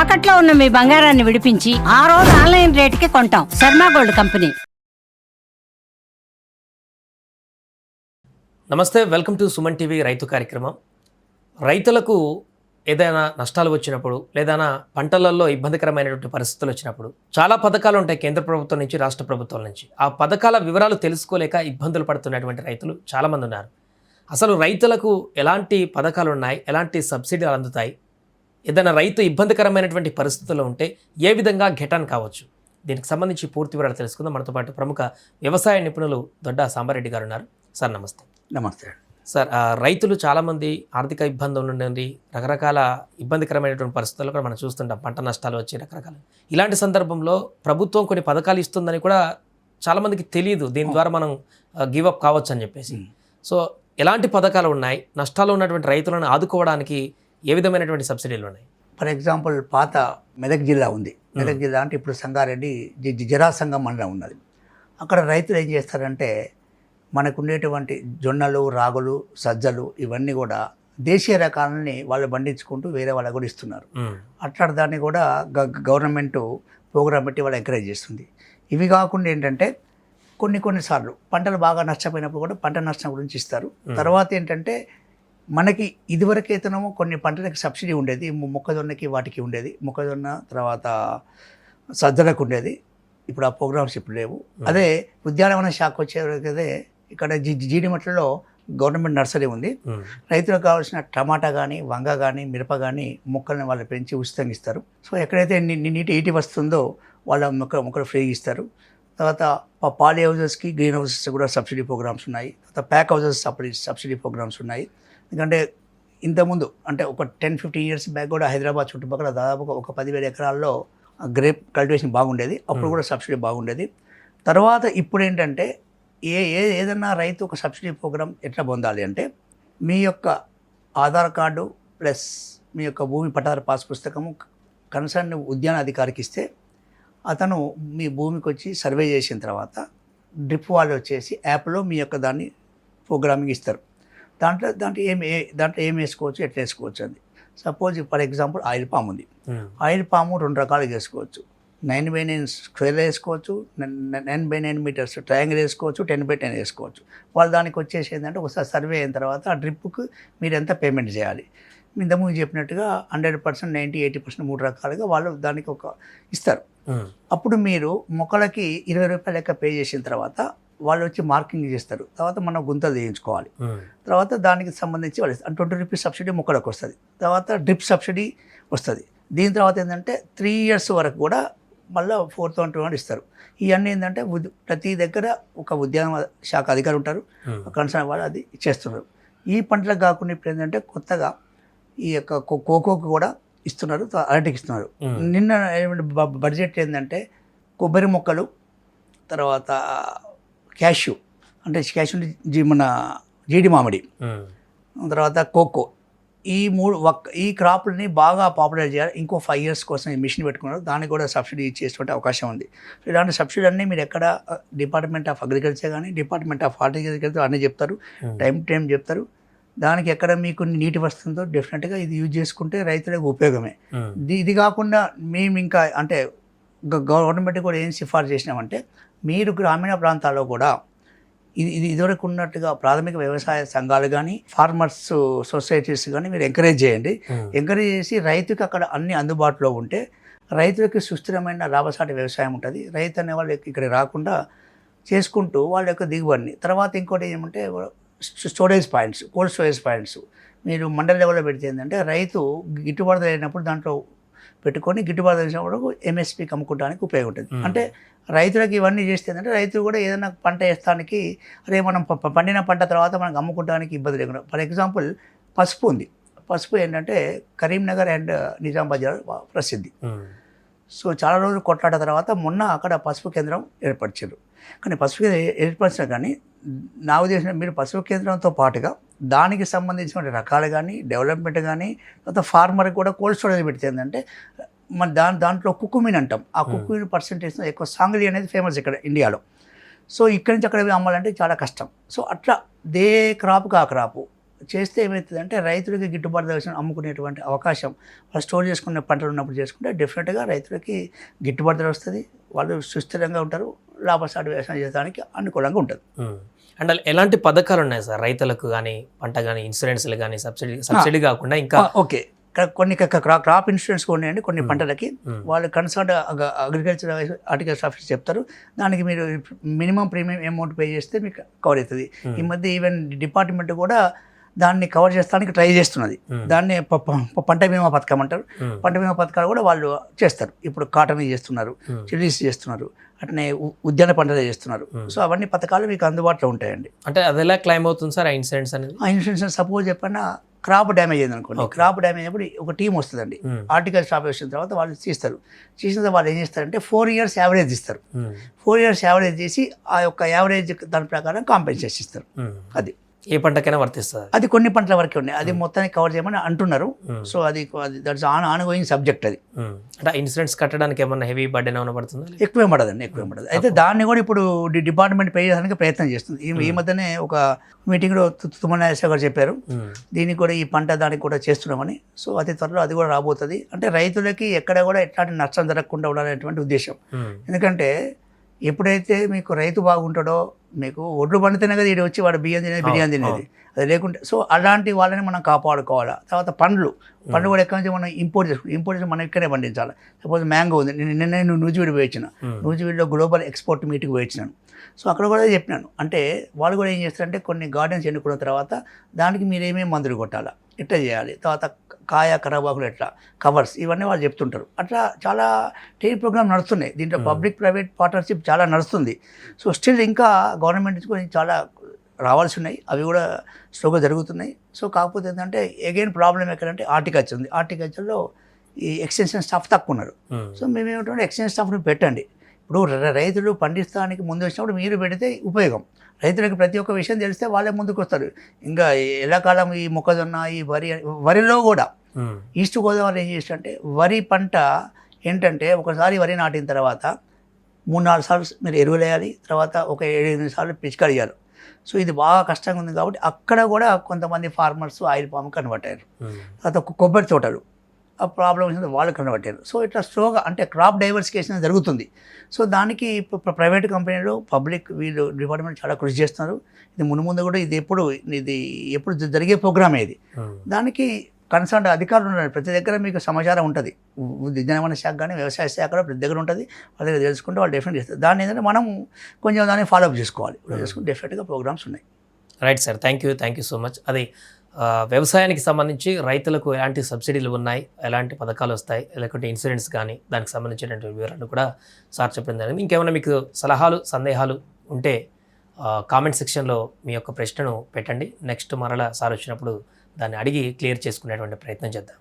తాకట్లో ఉన్న మీ బంగారాన్ని విడిపించి ఆ రోజు ఆన్లైన్ రేటుకి కొంటాం. Sharma gold company. నమస్తే వెల్కమ్ టు సుమన్ టీవీ రైతు కార్యక్రమం. రైతులకు ఏదైనా నష్టాలు వచ్చినప్పుడు లేదైనా పంటలలో ఇబ్బందికరమైనటువంటి పరిస్థితులు వచ్చినప్పుడు చాలా పథకాలు ఉంటాయి కేంద్ర ప్రభుత్వం నుంచి రాష్ట్ర ప్రభుత్వం నుంచి. ఆ పథకాల వివరాలు తెలుసుకోలేక ఇబ్బందులు పడుతున్నటువంటి రైతులు చాలామంది ఉన్నారు. అసలు రైతులకు ఎలాంటి పథకాలు ఉన్నాయి? ఎలాంటి సబ్సిడీలు అందుతాయి? ఏదైనా రైతు ఇబ్బందికరమైనటువంటి పరిస్థితుల్లో ఉంటే ఏ విధంగా ఘటన కావచ్చు? దీనికి సంబంధించి పూర్తి వివరాలు తెలుసుకుందాం. మనతో పాటు ప్రముఖ వ్యవసాయ నిపుణులు దొడ్డ సాంబారెడ్డి గారు ఉన్నారు. సార్ నమస్తే. నమస్తే. సార్ రైతులు చాలామంది ఆర్థిక ఇబ్బందులు నుండి రకరకాల ఇబ్బందికరమైనటువంటి పరిస్థితుల్లో కూడా మనం చూస్తుంటాం. పంట నష్టాలు వచ్చి రకరకాల. ఇలాంటి సందర్భంలో ప్రభుత్వం కొన్ని పథకాలు ఇస్తుందని కూడా చాలామందికి తెలియదు. దీని ద్వారా మనం గివప్ కావచ్చు అని చెప్పేసి. సో ఎలాంటి పథకాలు ఉన్నాయి? నష్టాలు ఉన్నటువంటి రైతులను ఆదుకోవడానికి ఏ విధమైనటువంటి సబ్సిడీలు ఉన్నాయి? ఫర్ ఎగ్జాంపుల్ పాత మెదక్ జిల్లా ఉంది. మెదక్ జిల్లా అంటే ఇప్పుడు సంగారెడ్డి జరాసంగం మండలం ఉన్నది. అక్కడ రైతులు ఏం చేస్తారంటే మనకు ఉండేటువంటి జొన్నలు రాగులు సజ్జలు ఇవన్నీ కూడా దేశీయ రకాలని వాళ్ళు పండించుకుంటూ వేరే వాళ్ళకు కూడా ఇస్తున్నారు. అట్లాంటి దాన్ని కూడా గ- గవర్నమెంట్ ప్రోగ్రామ్ పెట్టి వాళ్ళు ఎంకరేజ్ చేస్తుంది. ఇవి కాకుండా ఏంటంటే కొన్ని కొన్నిసార్లు పంటలు బాగా నష్టపోయినప్పుడు కూడా పంట నష్టం గురించి ఇస్తారు. తర్వాత ఏంటంటే మనకి ఇదివరకైతేనేమో కొన్ని పంటలకు సబ్సిడీ ఉండేది మొక్కజొన్నకి వాటికి ఉండేది మొక్కజొన్న తర్వాత సజ్జలకు ఉండేది. ఇప్పుడు ఆ ప్రోగ్రామ్స్ ఇప్పుడు లేవు. అదే ఉద్యానవన శాఖ వచ్చేవరకైతే ఇక్కడ జి జీడిమట్లలో గవర్నమెంట్ నర్సరీ ఉంది. రైతులకు కావాల్సిన టమాటా కానీ వంగ కానీ మిరప కానీ మొక్కల్ని వాళ్ళు పెంచి ఉచితంగా ఇస్తారు. సో ఎక్కడైతే నీటి ఈటి వస్తుందో వాళ్ళ మొక్క మొక్కలు ఫ్రీ ఇస్తారు. తర్వాత పాలీ హౌజెస్కి గ్రీన్ హౌసెస్ కూడా సబ్సిడీ ప్రోగ్రామ్స్ ఉన్నాయి. తర్వాత pack houses subsidy subsidy programmes ఉన్నాయి. ఎందుకంటే ఇంతకుముందు అంటే ఒక టెన్ ఫిఫ్టీన్ ఇయర్స్ బ్యాక్ కూడా హైదరాబాద్ చుట్టుపక్కల దాదాపు ఒక పదివేల ఎకరాల్లో గ్రేప్ కల్టివేషన్ బాగుండేది. అప్పుడు కూడా సబ్సిడీ బాగుండేది. తర్వాత ఇప్పుడు ఏంటంటే ఏ ఏ ఏదన్నా రైతు ఒక సబ్సిడీ ప్రోగ్రామ్ ఎట్లా పొందాలి అంటే మీ యొక్క ఆధార్ కార్డు ప్లస్ మీ యొక్క భూమి పట్టాదారు పాస్ పుస్తకము కన్సర్న్ ఉద్యాన అధికారికి ఇస్తే అతను మీ భూమికి వచ్చి సర్వే చేసిన తర్వాత డ్రిప్ వాళ్ళు వచ్చేసి యాప్లో మీ యొక్క దాన్ని ప్రోగ్రామింగ్ ఇస్తారు. దాంట్లో దాంట్లో ఏం ఏ దాంట్లో ఏం వేసుకోవచ్చు ఎట్లా వేసుకోవచ్చు అది suppose for example oil palm ఉంది. ఆయిల్ పాము రెండు రకాలుగా వేసుకోవచ్చు నైన్ బై నైన్ స్క్వేర్ వేసుకోవచ్చు nine by nine metres triangle వేసుకోవచ్చు టెన్ బై టెన్ వేసుకోవచ్చు. వాళ్ళు దానికి వచ్చేసి ఏంటంటే ఒకసారి సర్వే అయిన తర్వాత ఆ డ్రిప్కు మీరు ఎంత పేమెంట్ చేయాలి? ఇంతకుముందు చెప్పినట్టుగా hundred percent ninety eighty percent మూడు రకాలుగా వాళ్ళు దానికి ఒక ఇస్తారు. అప్పుడు మీరు మొక్కలకి ఇరవై రూపాయల లెక్క పే చేసిన తర్వాత వాళ్ళు వచ్చి మార్కింగ్ చేస్తారు తర్వాత మనం గుంతలు చేయించుకోవాలి. తర్వాత దానికి సంబంధించి వాళ్ళు. ట్వంటీ రూపీస్ సబ్సిడీ మొక్కలకు వస్తుంది తర్వాత డ్రిప్ సబ్సిడీ వస్తుంది దీని తర్వాత ఏంటంటే త్రీ ఇయర్స్ వరకు కూడా మళ్ళీ ఫోర్ థౌసండ్ టూ హండ్రెడ్ ఇస్తారు ఇవన్నీ ఏంటంటే ప్రతి దగ్గర ఒక ఉద్యాన శాఖ అధికారి ఉంటారు. కన్సర్న్ వాళ్ళు అది చేస్తున్నారు ఈ పంటలకు కాకుండా ఇప్పుడు ఏంటంటే కొత్తగా ఈ యొక్క కోకోకు కూడా ఇస్తున్నారు అరటికి ఇస్తున్నారు. నిన్న బడ్జెట్ ఏంటంటే కొబ్బరి మొక్కలు తర్వాత క్యాష్యూ. అంటే క్యాష్యూ అంటే జీ- మన జీడి మామిడి. మ్మ్. తర్వాత కోకో. ఈ మూడు ఒక్క ఈ క్రాప్లని బాగా పాపులర్ చేయాలి. ఇంకో ఫైవ్ ఇయర్స్ కోసం ఈ మిషన్ పెట్టుకున్నారు. దానికి కూడా సబ్సిడీ ఇచ్చేటువంటి అవకాశం ఉంది. సో ఇలాంటి సబ్సిడీ అన్నీ మీరు ఎక్కడ డిపార్ట్మెంట్ ఆఫ్ అగ్రికల్చర్ కానీ డిపార్ట్మెంట్ ఆఫ్ హార్టికల్చర్ అన్నీ చెప్తారు. టైం టైం చెప్తారు. దానికి ఎక్కడ మీకు నీటి వస్తుందో డెఫినెట్గా ఇది యూజ్ చేసుకుంటే రైతులకు ఉపయోగమే. ఇది కాకుండా మేము ఇంకా అంటే గవర్నమెంట్ కూడా ఏం సిఫార్సు చేసినామంటే మీరు గ్రామీణ ప్రాంతాల్లో కూడా ఇది ఇది ఇదివరకు ఉన్నట్టుగా ప్రాథమిక వ్యవసాయ సంఘాలు కానీ ఫార్మర్స్ సొసైటీస్ కానీ మీరు ఎంకరేజ్ చేయండి. ఎంకరేజ్ చేసి రైతుకి అక్కడ అన్ని అందుబాటులో ఉంటే రైతులకి సుస్థిరమైన లాభసాటి వ్యవసాయం ఉంటుంది. రైతు అనే వాళ్ళు ఇక్కడ రాకుండా చేసుకుంటూ వాళ్ళ యొక్క దిగుబడిని. తర్వాత ఇంకోటి ఏమంటే storage points cold storage points. మీరు మండల లెవెల్లో పెడితే ఏంటంటే రైతు గిట్టుబాటు లేనప్పుడు దాంట్లో పెట్టుకొని గిట్టుబాటు తెలిసినప్పుడు ఎంఎస్పీకి అమ్ముకోవడానికి ఉపయోగం ఉంటుంది Hmm. అంటే రైతులకు ఇవన్నీ చేస్తే ఏంటంటే రైతు కూడా ఏదైనా పంట వేస్తానికి అదే మనం పండిన పంట తర్వాత మనకు అమ్ముకోవడానికి ఇబ్బంది లేకుండా ఫర్ ఎగ్జాంపుల్ పసుపు ఉంది పసుపు ఏంటంటే కరీంనగర్ అండ్ నిజామాబాద్ జిల్లా ప్రసిద్ధి. సో చాలా రోజులు కొట్లాట తర్వాత మొన్న అక్కడ పసుపు కేంద్రం ఏర్పరిచారు కానీ పసుపు కేంద్రం ఏర్పరిచిన కానీ నా ఉద్దేశం మీరు పసుపు కేంద్రంతో పాటుగా దానికి సంబంధించిన రకాలు కానీ డెవలప్మెంట్ కానీ తర్వాత ఫార్మర్కి కూడా కోల్డ్ స్టోరేజ్ పెడితే ఏంటంటే మన దాని దాంట్లో కుక్కుమిన్ అంటాం. ఆ కుక్కుమిన్ పర్సంటేజ్ ఎక్కువ సాంగ్లీ అనేది ఫేమస్ ఇక్కడ ఇండియాలో. సో ఇక్కడి నుంచి అక్కడ అమ్మాలంటే చాలా కష్టం. సో అట్లా దే క్రాప్కి ఆ క్రాపు. చేస్తే ఏమవుతుందంటే రైతులకి గిట్టుబాటు ధర అమ్ముకునేటువంటి అవకాశం వాళ్ళు స్టోర్ చేసుకునే పంటలు ఉన్నప్పుడు చేసుకుంటే డెఫినెట్గా రైతులకి గిట్టుబాటు ధర వస్తుంది. వాళ్ళు సుస్థిరంగా ఉంటారు లాభసాటి వ్యవసాయం చేయడానికి అనుకూలంగా ఉంటుంది. అండ్ ఎలాంటి పథకాలు ఉన్నాయి సార్? రైతులకు కానీ పంట కానీ ఇన్సూరెన్స్లు కానీ సబ్సిడీ సబ్సిడీ కాకుండా ఇంకా ఓకే. కొన్ని క్రాప్ ఇన్సూరెన్స్ కూడా ఉన్నాయండి కొన్ని పంటలకి. వాళ్ళు కన్సల్ట్ అగ్రికల్చర్ హార్టికల్చర్ ఆఫీస్ చెప్తారు. దానికి మీరు మినిమం ప్రీమియం అమౌంట్ పే చేస్తే మీకు కవర్ అవుతుంది. ఈ మధ్య ఈవెన్ డిపార్ట్మెంట్ కూడా దాన్ని కవర్ చేస్తానికి ట్రై చేస్తున్నది. దాన్ని పంట బీమా పథకం అంటారు. పంట బీమా పథకాలు కూడా వాళ్ళు చేస్తారు ఇప్పుడు కాటన్ చేస్తున్నారు. చిల్లీస్ చేస్తున్నారు అట్నే ఉద్యాన పంటలు చేస్తున్నారు. సో అవన్నీ పథకాలు మీకు అందుబాటులో ఉంటాయండి అంటే అది ఎలా క్లైమ్ అవుతుంది సార్ ఆ ఇన్సూరెన్స్ అనేది ఆ ఇన్సూరెన్స్ సపోజ్ చెప్పిన క్రాప్ డ్యామేజ్ అయింది అనుకోండి. క్రాప్ డ్యామేజ్ అయినప్పుడు ఒక టీం వస్తుందండి. ఆర్టికల్ స్టాప్ వచ్చిన తర్వాత వాళ్ళు తీస్తారు చేసిన తర్వాత వాళ్ళు ఏం చేస్తారంటే ఫోర్ ఇయర్స్ యావరేజ్ ఇస్తారు. ఫోర్ ఇయర్స్ యావరేజ్ చేసి ఆ యొక్క యావరేజ్ దాని ప్రకారం కాంపెన్సేషన్ ఇస్తారు. అది ఏ పంటకైనా వర్తిస్తుంది. అది కొన్ని పంటల వరకే ఉన్నాయి. అది మొత్తానికి కవర్ చేయమని అంటున్నారు. సో అది that's on on going subject అది. అంటే ఇన్సూరెన్స్ కట్టడానికి ఏమన్నా హెవీ బర్డెన్ ఏమైనా పడుతుందా ఎక్కువే పడదండి ఎక్కువే పడదు. అయితే దాన్ని కూడా ఇప్పుడు డిపార్ట్మెంట్ పే చేయడానికి ప్రయత్నం చేస్తుంది. ఈ- మధ్యనే ఒక మీటింగ్లో తుమ్మనాగేశ్వర గారు చెప్పారు. దీనికి కూడా ఈ పంట దానికి కూడా చేస్తున్నామని. సో అతి త్వరలో అది కూడా రాబోతుంది. అంటే రైతులకి ఎక్కడ కూడా ఎట్లాంటి నష్టం జరగకుండా ఉండాలనేటువంటి ఉద్దేశం. ఎందుకంటే ఎప్పుడైతే మీకు రైతు బాగుంటాడో మీకు ఒడ్లు పండితేనే కదా ఇది వచ్చి వాడు బియ్యం తినేది బిర్యానీ తినేది. అది లేకుంటే సో అలాంటి వాళ్ళని మనం కాపాడుకోవాలా? తర్వాత పండ్లు. పండ్లు కూడా ఎక్కడి నుంచి మనం ఇంపోర్ట్ చేసుకుంటాం ఇంపోర్ట్ చేసి మనం ఇక్కడే పండించాలి. సపోజ్ మ్యాంగో ఉంది. నిన్న నిన్న నేను నూజివీడు పోయించిన. నూజివీడులో గ్లోబల్ ఎక్స్పోర్ట్ మీటింగ్ పోయించినాను సో అక్కడ కూడా చెప్పినాను. అంటే వాళ్ళు కూడా ఏం చేస్తారంటే కొన్ని గార్డెన్స్ ఎన్నుకున్న తర్వాత దానికి మీరు ఏమేమి మందులు కొట్టాలా? ఎట్లా చేయాలి? తర్వాత కాయ కరాబాకులు ఎట్లా? కవర్స్ ఇవన్నీ వాళ్ళు చెప్తుంటారు. అట్లా చాలా టీవీ ప్రోగ్రామ్ నడుస్తున్నాయి. దీంట్లో పబ్లిక్ ప్రైవేట్ పార్ట్నర్షిప్ చాలా నడుస్తుంది. సో స్టిల్ ఇంకా గవర్నమెంట్ నుంచి కూడా చాలా రావాల్సి ఉన్నాయి అవి కూడా స్లోగా జరుగుతున్నాయి. సో కాకపోతే ఏంటంటే అగైన్ ప్రాబ్లం ఎక్కడంటే హార్టికల్చర్ ఉంది. హార్టికల్చర్లో ఈ ఎక్స్టెన్షన్ స్టాఫ్ తక్కువ ఉన్నారు. సో మేము ఏమిటంటే ఎక్స్టెన్షన్ స్టాఫ్ని పెట్టండి. ఇప్పుడు రైతులు పండిస్తానికి ముందు వచ్చినప్పుడు మీరు పెడితే ఉపయోగం. రైతులకు ప్రతి ఒక్క విషయం తెలిస్తే వాళ్ళే ముందుకు వస్తారు ఇంకా ఎల్లకాలం ఈ మొక్కజొన్న ఈ వరి వరిలో కూడా. ఈస్ట్ గోదావరి ఏం చేసినట్టే వరి పంట ఏంటంటే ఒకసారి వరి నాటిన తర్వాత మూడు నాలుగు సార్లు మీరు ఎరువులు వేయాలి తర్వాత ఒక ఏడు ఎనిమిది సార్లు పిచికారి చేయాలి సో ఇది బాగా కష్టంగా ఉంది కాబట్టి అక్కడ కూడా కొంతమంది ఫార్మర్స్ ఆయిల్ పామ్ అయ్యారు ఉమ్. తర్వాత కొబ్బరి తోటలు ఆ ప్రాబ్లం వచ్చింది వాళ్ళు కనబట్టారు. సో ఇట్లా స్లోగా అంటే క్రాప్ డైవర్సిఫికేషన్ జరుగుతుంది. సో దానికి ఇప్పుడు ప్రైవేట్ కంపెనీలు పబ్లిక్ వీళ్ళు డిపార్ట్మెంట్ చాలా కృషి చేస్తున్నారు. ఇది ముందు ముందు కూడా ఇది ఎప్పుడు ఇది ఎప్పుడు జరిగే ప్రోగ్రామే ఇది. ఉమ్. దానికి కన్సర్న్ అధికారులు ఉన్నారు. ప్రతి దగ్గర మీకు సమాచారం ఉంటుంది. విద్యానవన శాఖ కానీ వ్యవసాయ శాఖ కూడా ప్రతి దగ్గర ఉంటుంది. వాళ్ళ దగ్గర తెలుసుకుంటే వాళ్ళు డెఫినెట్ చేస్తారు. దాన్ని ఏంటంటే మనం కొంచెం దాన్ని ఫాలోఅప్ చేసుకోవాలి. చేసుకుంటే డెఫినెట్గా ప్రోగ్రామ్స్ ఉన్నాయి. Right sir thank you thank you so much అది వ్యవసాయానికి సంబంధించి రైతులకు ఎలాంటి సబ్సిడీలు ఉన్నాయి? ఎలాంటి పథకాలు వస్తాయి? లేకుంటే ఇన్సూరెన్స్ కానీ దానికి సంబంధించినటువంటి వివరాలు కూడా సార్ చెప్పడం జరిగింది. ఇంకేమైనా మీకు సలహాలు సందేహాలు ఉంటే కామెంట్ సెక్షన్లో మీ యొక్క ప్రశ్నను పెట్టండి. నెక్స్ట్ మరలా సార్ వచ్చినప్పుడు దాన్ని అడిగి క్లియర్ చేసుకునేటువంటి ప్రయత్నం చేద్దాం.